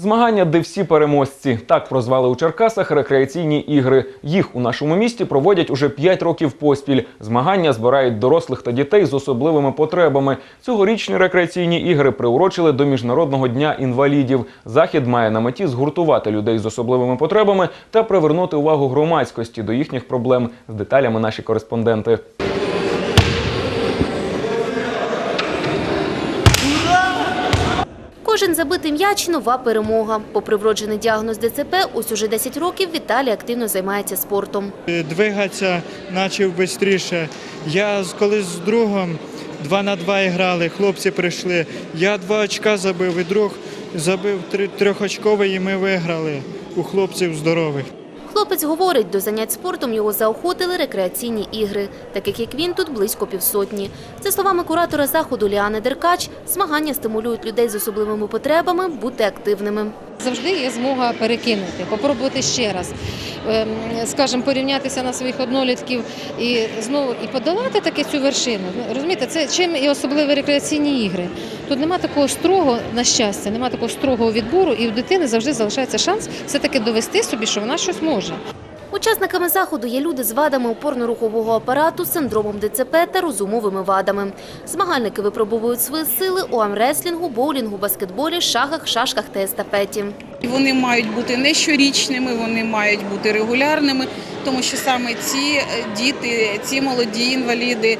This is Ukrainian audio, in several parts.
Змагання, де всі переможці. Так прозвали у Черкасах рекреаційні ігри. Їх у нашому місті проводять уже 5 років поспіль. Змагання збирають дорослих та дітей з особливими потребами. Цьогорічні рекреаційні ігри приурочили до Міжнародного дня інвалідів. Захід має на меті згуртувати людей з особливими потребами та привернути увагу громадськості до їхніх проблем. З деталями наші кореспонденти. Кожен забитий м'яч – нова перемога. Попри вроджений діагноз ДЦП, ось уже 10 років Віталій активно займається спортом. Двигатися почав швидше. Я колись з другом два на два грали, хлопці прийшли. Я два очка забив, і друг забив трьохочковий, і ми виграли у хлопців здорових. Хлопець говорить, до занять спортом його заохотили рекреаційні ігри. Таких як він, тут близько півсотні. За словами куратора заходу Ліани Деркач, змагання стимулюють людей з особливими потребами бути активними. Завжди є змога перекинути, попробувати ще раз, Ем, скажімо, порівнятися на своїх однолітків і знову і подолати таки цю вершину. Розумієте, це чим і особливі рекреаційні ігри. Тут нема такого строго на щастя, нема такого строгого відбору, і у дитини завжди залишається шанс все-таки довести собі, що вона щось може. Учасниками заходу є люди з вадами опорно-рухового апарату, синдромом ДЦП та розумовими вадами. Змагальники випробовують свої сили у амреслінгу, боулінгу, баскетболі, шахах, шашках та естафеті. Вони мають бути не щорічними, вони мають бути регулярними, тому що саме ці е, діти, ці молоді інваліди,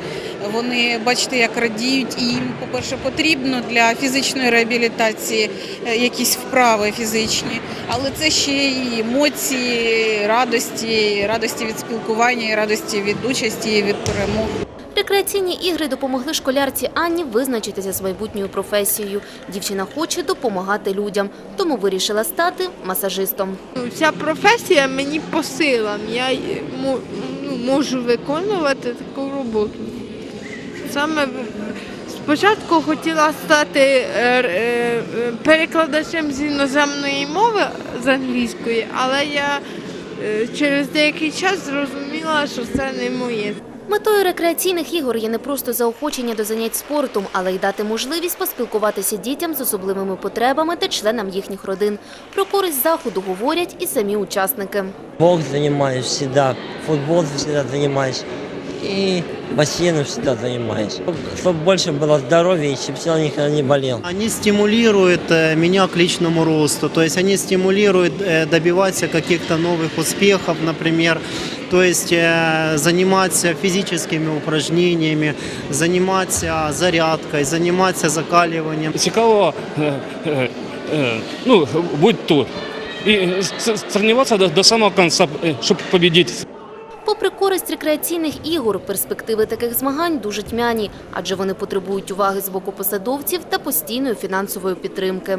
вони бачите, як радіють, і їм, по-перше, потрібно для фізичної реабілітації е, якісь вправи фізичні, але це ще й емоції, радості, радості від спілкування, радості від участі, від перемог. Рекреаційні ігри допомогли школярці Анні визначитися з майбутньою професією. Дівчина хоче допомагати людям, тому вирішила стати масажистом. Ця професія мені по силам. Я ну, можу виконувати таку роботу. Саме спочатку хотіла стати е, е, перекладачем з іноземної мови з англійської, але я е, через деякий час зрозуміла, що це не моє. Метою рекреаційних ігор є не просто заохочення до занять спортом, але й дати можливість поспілкуватися дітям з особливими потребами та членам їхніх родин. Про користь заходу говорять і самі учасники. Бокс занимаюсь всегда, футбол всегда занимаюсь и бассейном всегда занимаюсь. Чтобы больше было здоровья и чтобы я никогда не болел. Они стимулируют э, меня к личному росту, то есть они стимулируют э, добиваться каких-то новых успехов, например, то есть э, заниматься физическими упражнениями, заниматься зарядкой, заниматься закаливанием. цікаво е, е, е, ну, бути тут. І соревноваться до, до самого кінця, щоб победити. Попри користь рекреаційних ігор, перспективи таких змагань дуже тьмяні, адже вони потребують уваги з боку посадовців та постійної фінансової підтримки.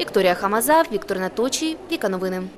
Вікторія Хамазав, Віктор Наточій, Віка Новини.